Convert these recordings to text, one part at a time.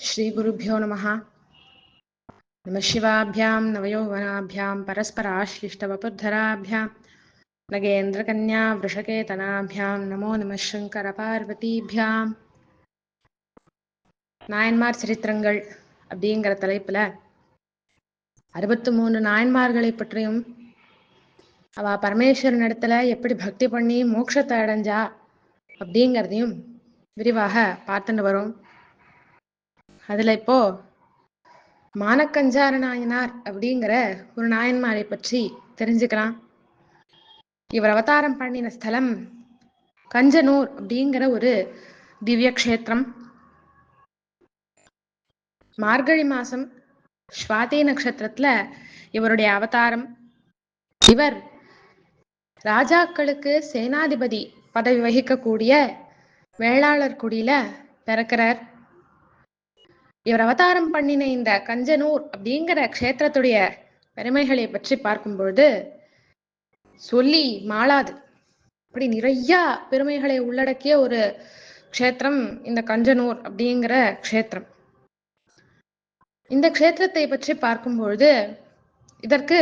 ஸ்ரீகுருப்போ நம நமசிவாபியாம் நவயோவனாபியாம் பரஸ்பராஸ்லிஷ்டவபுர்தராபியாம் நகேந்திரகன்யா விஷகேதனாபியாம் நமோ நம சங்கர பார்வதிபியாம் நாயன்மார் சரித்திரங்கள் அப்படிங்கிற தலைப்புல அறுபத்து மூன்று நாயன்மார்களை பற்றியும் அவ பரமேஸ்வரன் இடத்துல எப்படி பக்தி பண்ணி மோட்சத்தை அடைஞ்சா அப்படிங்கிறதையும் விரிவாக பார்த்துட்டு வரும். அதுல இப்போ மானக்கஞ்சார நாயனார் அப்படிங்கிற ஒரு நாயன்மாரை பற்றி தெரிஞ்சுக்கலாம். இவர் அவதாரம் பண்ணின ஸ்தலம் கஞ்சனூர் அப்படிங்கிற ஒரு திவ்ய கஷேத்திரம். மார்கழி மாசம் ஸ்வாதி நட்சத்திரத்துல இவருடைய அவதாரம். இவர் ராஜாக்களுக்கு சேனாதிபதி பதவி வகிக்கக்கூடிய வேளாளர் குடியில பிறக்கிறார். இவர் அவதாரம் பண்ணின இந்த கஞ்சனூர் அப்படிங்கிற க்ஷேத்திரத்துடைய பெருமைகளை பற்றி பார்க்கும் பொழுது சொல்லி மாளாது. அப்படி நிறைய பெருமைகளை உள்ளடக்கிய ஒரு க்ஷேத்திரம் இந்த கஞ்சனூர் அப்படிங்கிற க்ஷேத்திரம். இந்த க்ஷேத்திரத்தை பற்றி பார்க்கும் பொழுது இதற்கு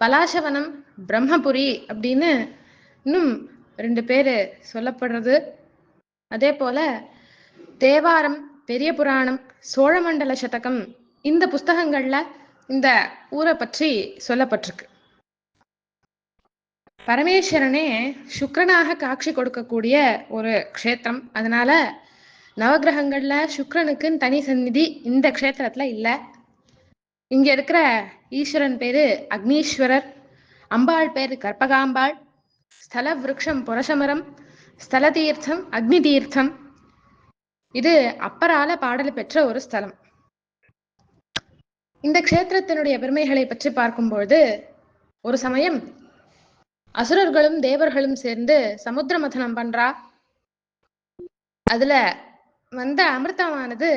பலாசவனம் பிரம்மபுரி அப்படின்னு இன்னும் ரெண்டு பேர் சொல்லப்படுறது. அதே போல தேவாரம் பெரிய புராணம் சோழமண்டல சதகம் இந்த புஸ்தகங்கள்ல இந்த ஊரை பற்றி சொல்லப்பட்டிருக்கு. பரமேஸ்வரனே சுக்கரனாக காட்சி கொடுக்கக்கூடிய ஒரு க்ஷேத்திரம். அதனால நவகிரகங்கள்ல சுக்ரனுக்குன்னு தனி சந்நிதி இந்த க்ஷேத்திரத்துல இல்ல. இங்க இருக்கிற ஈஸ்வரன் பேரு அக்னீஸ்வரர் அம்பாள் பேரு கற்பகாம்பாள் ஸ்தல விருட்சம் புரசமரம் ஸ்தல தீர்த்தம் அக்னி தீர்த்தம் இது அப்பரால பாடல் பெற்ற ஒரு ஸ்தலம். இந்த க்ஷேத்திரத்தினுடைய பெருமைகளை பற்றி பார்க்கும்பொழுது ஒரு சமயம் அசுரர்களும் தேவர்களும் சேர்ந்து சமுத்திர மதனம் பண்றா? அதுல வந்த அமிர்தமானது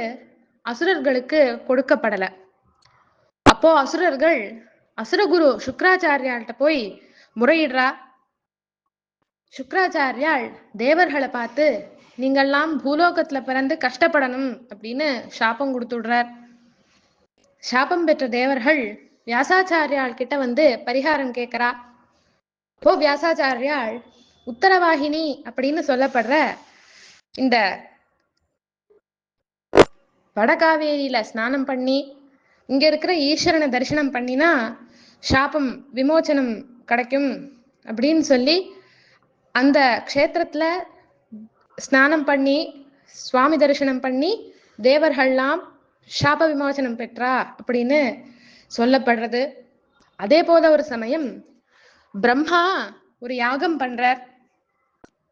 அசுரர்களுக்கு கொடுக்கப்படல. அப்போ அசுரர்கள் அசுரகுரு சுக்கராச்சாரியாள்கிட்ட போய் முறையிடுறா. சுக்கராச்சாரியால் தேவர்களை பார்த்து நீங்கள்லாம் பூலோகத்துல பிறந்து கஷ்டப்படணும் அப்படின்னு சாபம் கொடுத்துடுறார். சாபம் பெற்ற தேவர்கள் வியாசாச்சாரியால் கிட்ட வந்து பரிகாரம் கேட்கிறா. ஓ வியாசாச்சாரியால் உத்தரவாகினி அப்படின்னு சொல்லப்படுற இந்த வடகாவேரியில ஸ்நானம் பண்ணி இங்க இருக்கிற ஈஸ்வரனை தரிசனம் பண்ணினா சாபம் விமோச்சனம் கிடைக்கும் அப்படின்னு சொல்லி அந்த க்ஷேத்திரத்துல ஸ்நானம் பண்ணி சுவாமி தரிசனம் பண்ணி தேவர்கள்லாம் சாப விமோசனம் பெற்றா அப்படின்னு சொல்லப்படுறது. அதே போல ஒரு சமயம் பிரம்மா ஒரு யாகம் பண்றார்.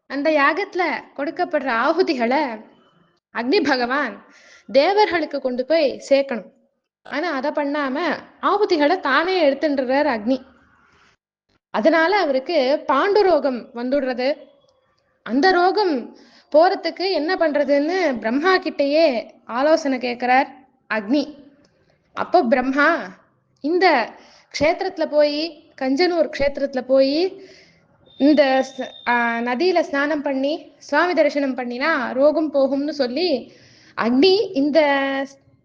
அந்த யாகத்துல கொடுக்கப்படுற ஆகுதிகளை அக்னி பகவான் தேவர்களுக்கு கொண்டு போய் சேர்க்கணும். ஆனா அதை பண்ணாம ஆகுதிகளை தானே எடுத்துன்றார் அக்னி. அதனால அவருக்கு பாண்டு ரோகம் வந்துடுறது. அந்த ரோகம் போறதுக்கு என்ன பண்றதுன்னு பிரம்மா கிட்டேயே ஆலோசனை கேட்கிறார் அக்னி. அப்போ பிரம்மா இந்த க்ஷேத்திரத்துல போய் கஞ்சனூர் க்ஷேத்திரத்துல போய் இந்த நதியில ஸ்நானம் பண்ணி சுவாமி தரிசனம் பண்ணினா ரோகம் போகும்னு சொல்லி அக்னி இந்த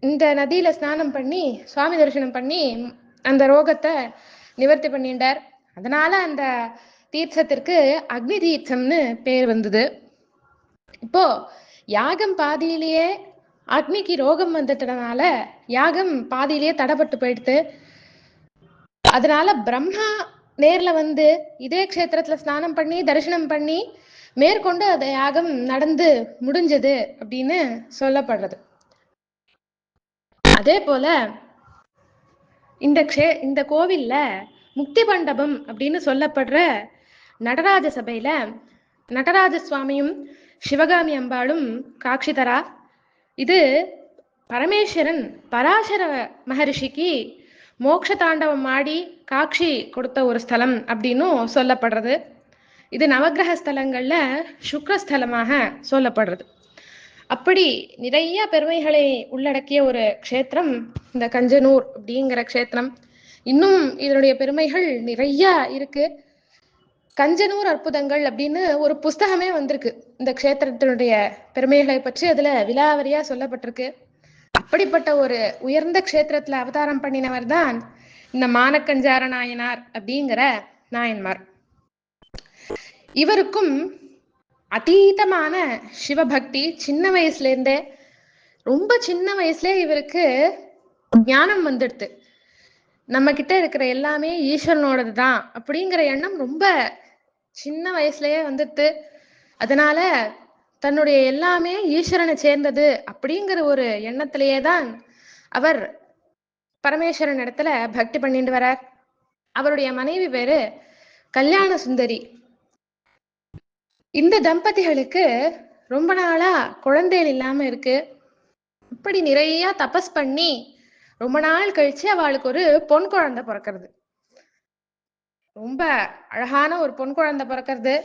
இந்த நதியில ஸ்நானம் பண்ணி சுவாமி தரிசனம் பண்ணி அந்த ரோகத்தை நிவர்த்தி பண்ணிட்டார். அதனால அந்த தீர்த்தத்திற்கு அக்னி தீர்த்தம்னு பேர் வந்தது. இப்போ யாகம் பாதியிலேயே அக்னிக்கு ரோகம் வந்துட்டதுனால யாகம் பாதியிலேயே தடப்பட்டு போயிடுது. அதனால பிரம்மா நேர்ல வந்து இதே கஷேத்திரத்துல ஸ்நானம் பண்ணி தரிசனம் பண்ணி மேற்கொண்டு அந்த யாகம் நடந்து முடிஞ்சது அப்படின்னு சொல்லப்படுறது. அதே போல இந்த கஷே இந்த கோவில்ல முக்தி மண்டபம் அப்படின்னு சொல்லப்படுற நடராஜ சபையில நடராஜ சுவாமியும் சிவகாமி அம்பாளும் காட்சிதரா? இது பரமேஸ்வரன் பராசர மகரிஷிக்கு மோக்ஷ தாண்டவம் ஆடி காட்சி கொடுத்த ஒரு ஸ்தலம் அப்படின்னும் சொல்லப்படுறது. இது நவகிரக ஸ்தலங்கள்ல சுக்ரஸ்தலமாக சொல்லப்படுறது. அப்படி நிறைய பெருமைகளை உள்ளடக்கிய ஒரு க்ஷேத்திரம் இந்த கஞ்சனூர் அப்படிங்கிற க்ஷேத்திரம். இன்னும் இதனுடைய பெருமைகள் நிறைய இருக்கு. கஞ்சனூர் அற்புதங்கள் அப்படின்னு ஒரு புஸ்தகமே வந்திருக்கு. இந்த க்ஷேத்திரத்தினுடைய பெருமைகளை பற்றி அதுல விலாவரியா சொல்லப்பட்டிருக்கு. அப்படிப்பட்ட ஒரு உயர்ந்த க்ஷேத்திரத்துல அவதாரம் பண்ணினவர் தான் இந்த மானக்கஞ்சார நாயனார் அப்படிங்கிற நாயன்மார். இவருக்கும் அதீதமான சிவபக்தி சின்ன வயசுல இருந்தே ரொம்ப சின்ன வயசுல இவருக்கு ஞானம் வந்துடுது நம்ம கிட்ட இருக்கிற எல்லாமே ஈஸ்வரனோடது தான் அப்படிங்கிற எண்ணம் ரொம்ப சின்ன வயசுலயே வந்துடுது அதனால தன்னுடைய எல்லாமே ஈஸ்வரனை சேர்ந்தது அப்படிங்கிற ஒரு எண்ணத்திலேயே தான் அவர் பரமேஸ்வரன் இடத்துல பக்தி பண்ணிட்டு வரார். அவருடைய மனைவி பேரு கல்யாண சுந்தரி. இந்த தம்பதிகளுக்கு ரொம்ப நாளா குழந்தைகள் இல்லாம இருக்கு. இப்படி நிறைய தபஸ் பண்ணி ரொம்ப நாள் கழிச்சு அவளுக்கு ஒரு பொன் குழந்தை பிறக்கிறது. ரொம்ப அழகான ஒரு பொன் குழந்தை பிறக்கிறது.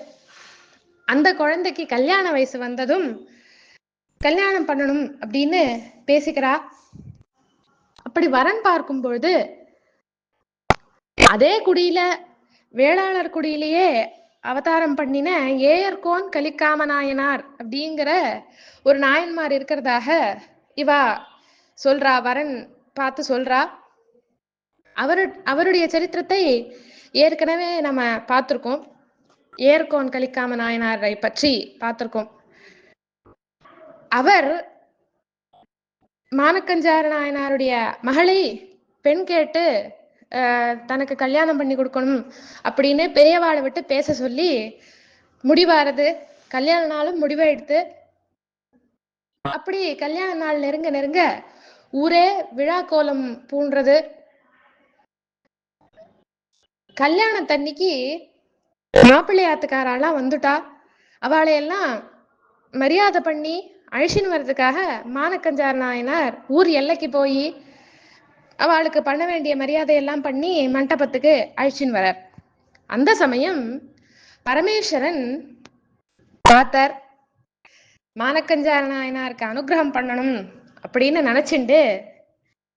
அந்த குழந்தைக்கு கல்யாண வயசு வந்ததும் கல்யாணம் பண்ணணும் அப்படின்னு பேசிக்கிறா. அப்படி வரன் பார்க்கும் பொழுது அதே குடியில வேளாளர் குடியிலேயே அவதாரம் பண்ணின ஏயர்கோன் கலிக்காம நாயனார் அப்படிங்கிற ஒரு நாயன்மார் இருக்கிறதாக இவா சொல்றா வரன் பார்த்து சொல்றா. அவரு அவருடைய சரித்திரத்தை ஏற்கனவே நம்ம பார்த்திருக்கோம். ஏர்கோன் கலிக்காம நாயனாரை பற்றி பார்த்திருக்கோம். அவர் மானக்கஞ்சார நாயனாருடைய மகளை பெண் கேட்டு தனக்கு கல்யாணம் பண்ணி கொடுக்கணும் அப்படின்னு பெரியவாளை விட்டு பேச சொல்லி முடிவாரது கல்யாண நாளும் முடிவாயிடுத்து அப்படி கல்யாண நாள் நெருங்க நெருங்க ஊரே விழா கோலம் கல்யாண தண்ணிக்கு மாப்பிள்ளையாத்துக்காரெல்லாம் வந்துட்டா. அவளையெல்லாம் மரியாதை பண்ணி அழிச்சின்னு வர்றதுக்காக மானக்கஞ்சார் நாயனார் ஊர் எல்லைக்கு போய் அவளுக்கு பண்ண வேண்டிய மரியாதையெல்லாம் பண்ணி மண்டபத்துக்கு அழிச்சின்னு வரார் அந்த சமயம் பரமேஸ்வரன் பார்த்தார். மானக்கஞ்சார நாயனாருக்கு அனுகிரகம் பண்ணணும் அப்படின்னு நினைச்சுண்டு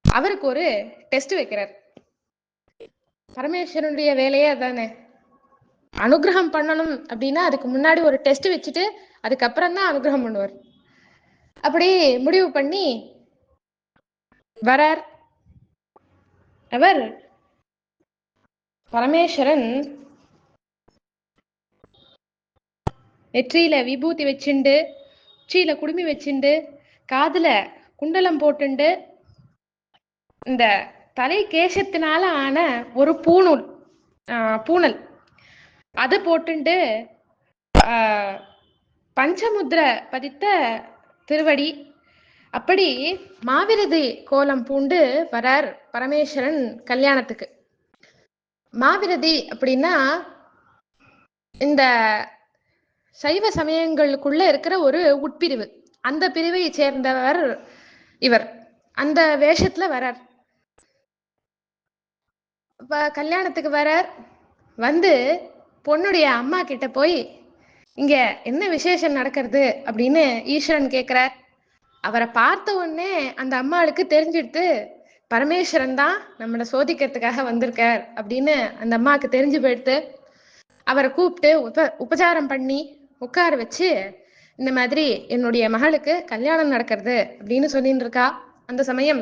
அவருக்கு ஒரு டெஸ்ட் வைக்கிறார். பரமேஸ்வரனுடைய வேலையே அதானே? அனுகிரகம் பண்ணணும் அப்படின்னா அதுக்கு முன்னாடி ஒரு டெஸ்ட் வச்சுட்டு அதுக்கப்புறம் தான் அனுகிரகம் பண்ணுவார். அப்படி முடிவு பண்ணி வரார். அவர் பரமேஸ்வரன் நெற்றியில விபூதி வச்சுண்டு உச்சியில குடுமி வச்சுண்டு காதுல குண்டலம் போட்டுண்டு இந்த தலை கேசத்தினால ஆன ஒரு பூணூல் பூணல். அதை போட்டுண்டு பஞ்சமுத்திர பதித்த திருவடி. அப்படி மாவிரதி கோலம் பூண்டு வரார் பரமேஸ்வரன் கல்யாணத்துக்கு. மாவிரதி அப்படின்னா இந்த சைவ சமயங்களுக்குள்ள இருக்கிற ஒரு உட்பிரிவு. அந்த பிரிவை சேர்ந்தவர் இவர். அந்த வேஷத்துல வரார். கல்யாணத்துக்கு வரார். வந்து பொண்ணுடைய அம்மா கிட்ட போய் இங்க என்ன விசேஷம் நடக்கிறது? அப்படின்னு ஈஸ்வரன் கேக்குறார். அவரை பார்த்த உடனே அந்த அம்மாளுக்கு தெரிஞ்சிடுத்து பரமேஸ்வரன் தான் நம்மளை சோதிக்கிறதுக்காக வந்திருக்கார். அப்படின்னு அந்த அம்மாவுக்கு தெரிஞ்சு போயிடுத்து அவரை கூப்பிட்டு உப உபச்சாரம் பண்ணி உட்கார வச்சு இந்த மாதிரி என்னுடைய மகளுக்கு கல்யாணம் நடக்கிறது அப்படின்னு சொல்லிட்டு இருக்கா. அந்த சமயம்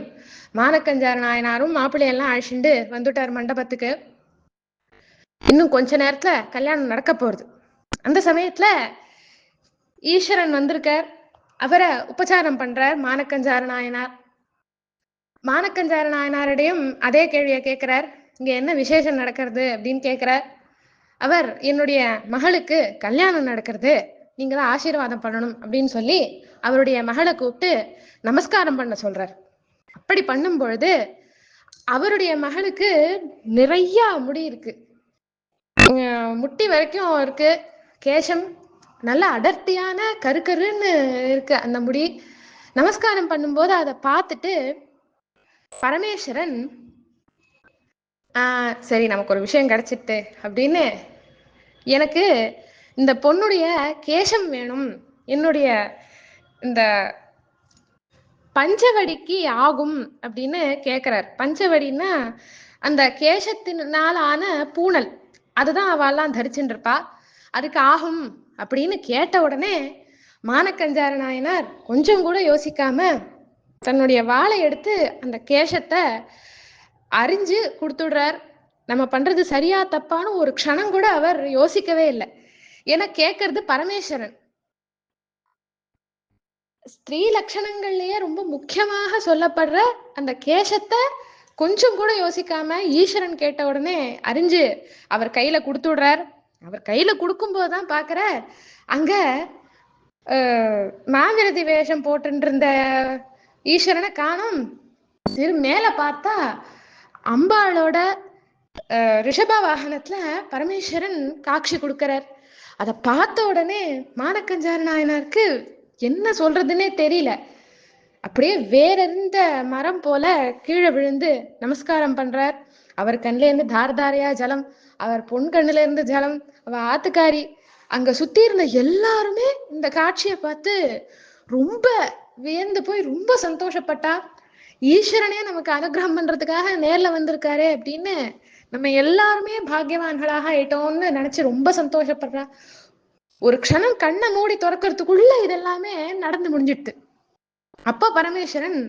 மானக்கஞ்சார் நாயனாரும் மாப்பிள்ளையெல்லாம் அழிச்சுண்டு வந்துட்டார் மண்டபத்துக்கு. இன்னும் கொஞ்ச நேரத்துல கல்யாணம் நடக்க போறது. அந்த சமயத்துல ஈஸ்வரன் வந்திருக்கார். அவரை உபச்சாரம் பண்றார் மானக்கஞ்சார நாயனார். மானக்கஞ்சார நாயனாரிடையும் அதே கேள்வியை கேட்கிறார். இங்க என்ன விசேஷம் நடக்கிறது அப்படின்னு கேட்கிறார். அவர் என்னுடைய மகளுக்கு கல்யாணம் நடக்கிறது. நீங்க தான் ஆசீர்வாதம் பண்ணணும் அப்படின்னு சொல்லி அவருடைய மகளை கூப்பிட்டு நமஸ்காரம் பண்ண சொல்றார். அப்படி பண்ணும் பொழுது அவருடைய மகளுக்கு நிறைய முடி இருக்கு. முட்டி வரைக்கும் இருக்கு. கேசம் நல்ல அடர்த்தியான கருக்கருன்னு இருக்கு அந்த முடி. நமஸ்காரம் பண்ணும்போது அதை பார்த்துட்டு பரமேஸ்வரன் ஆஹ் சரி நமக்கு ஒரு விஷயம் கிடைச்சிட்டு அப்படின்னு எனக்கு இந்த பொண்ணுடைய கேசம் வேணும். என்னுடைய இந்த பஞ்சவடிக்கு ஆகும் அப்படின்னு கேக்குறார். பஞ்சவடின்னா அந்த கேசத்தினால ஆன பூனல் அதுதான் அவெல்லாம் தரிச்சுட்டு இருப்பா அதுக்கு ஆகும் அப்படின்னு கேட்ட உடனே மானக்கஞ்சார நாயனார் கொஞ்சம் கூட யோசிக்காம தன்னுடைய வாளை எடுத்து அந்த கேசத்தை அறிஞ்சு கொடுத்துடுறார். நம்ம பண்றது சரியா தப்பான்னு ஒரு க்ஷணம் கூட அவர் யோசிக்கவே இல்லை. ஏன்னா கேட்கறது பரமேஸ்வரன். ஸ்திரீ லட்சணங்கள்லயே ரொம்ப முக்கியமாக சொல்லப்படுற அந்த கேசத்தை கொஞ்சம் கூட யோசிக்காம ஈஸ்வரன் கேட்ட உடனே அறிஞ்சு அவர் கையில கொடுத்து விடுறார் அவர் கையில கொடுக்கும்போது தான் பாக்குற அங்க மாவிரதி வேஷம் போட்டு இருந்த ஈஸ்வரனை காணும். திரு மேல பார்த்தா அம்பாளோட அஹ், ரிஷப வாகனத்துல பரமேஸ்வரன் காட்சி கொடுக்கிறார். அதை பார்த்த உடனே மானக்கஞ்சார நாயனாருக்கு என்ன சொல்றதுன்னே தெரியல. அப்படியே வேற இருந்த மரம் போல கீழே விழுந்து நமஸ்காரம் பண்றார். அவர் கண்ணுல இருந்து தார தாரையா ஜலம் அவர் பொன் கண்ணுல இருந்து ஜலம் அவ ஆத்துக்காரி. அங்க சுத்தி இருந்த எல்லாருமே இந்த காட்சியை பார்த்து ரொம்ப வியந்து போய் ரொம்ப சந்தோஷப்பட்டா. ஈஸ்வரனே நமக்கு அனுகிரகம் பண்றதுக்காக நேர்ல வந்திருக்காரு அப்படின்னு நம்ம எல்லாருமே பாக்கியவான்களாக ஆயிட்டோம்னு நினைச்சு ரொம்ப சந்தோஷப்படுறா. ஒரு க்ஷணம் கண்ணை மூடி திறக்கிறதுக்குள்ள இதெல்லாமே நடந்து முடிஞ்சிடுது. அப்போ பரமேஸ்வரன்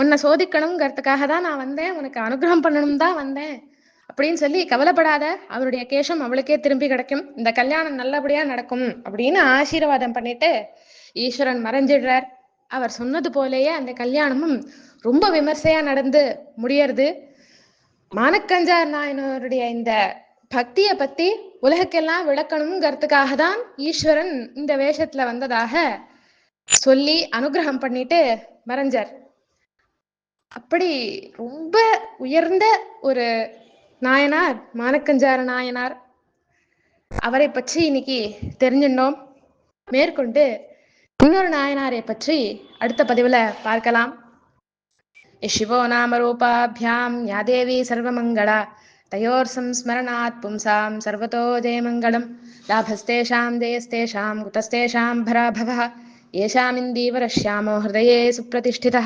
உன்னை சோதிக்கணுங்கிறதுக்காக தான் நான் வந்தேன் உனக்கு அனுகிரகம் பண்ணணும் தான் வந்தேன் அப்படின்னு சொல்லி கவலைப்படாத அவருடைய கேஷம் அவளுக்கே திரும்பி கிடைக்கும். இந்த கல்யாணம் நல்லபடியா நடக்கும் அப்படின்னு ஆசீர்வாதம் பண்ணிட்டு ஈஸ்வரன் மறைஞ்சிடுறார். அவர் சொன்னது போலேயே அந்த கல்யாணமும் ரொம்ப விமர்சையா நடந்து முடியறது. மானக்கஞ்சார் நாயனருடைய இந்த பக்தியை பத்தி உலகக்கெல்லாம் விளக்கணுங்கிறதுக்காக தான் ஈஸ்வரன் இந்த வேஷத்துல வந்ததாக சொல்லி அனுகிரகம் பண்ணிட்டு மறைஞ்சார். அப்படி ரொம்ப உயர்ந்த ஒரு நாயனார் மானக்கஞ்சார நாயனார். அவரை பற்றி இன்னைக்கு தெரிஞ்சிட்டோம் மேற்கொண்டு இன்னொரு நாயனாரை பற்றி அடுத்த பதிவுல பார்க்கலாம். சிவோ நாம ரூபாபியாம் யாதேவி சர்வமங்களா. తయోర్సంస్మరణాత్ పుంసాం సర్వతో జయమంగళం లాభస్తేషాం జయస్తేషాం కుతస్తేషాం భరాభవ ఏషామిందీవరశ్యామో హృదయే సుప్రతిష్ఠిత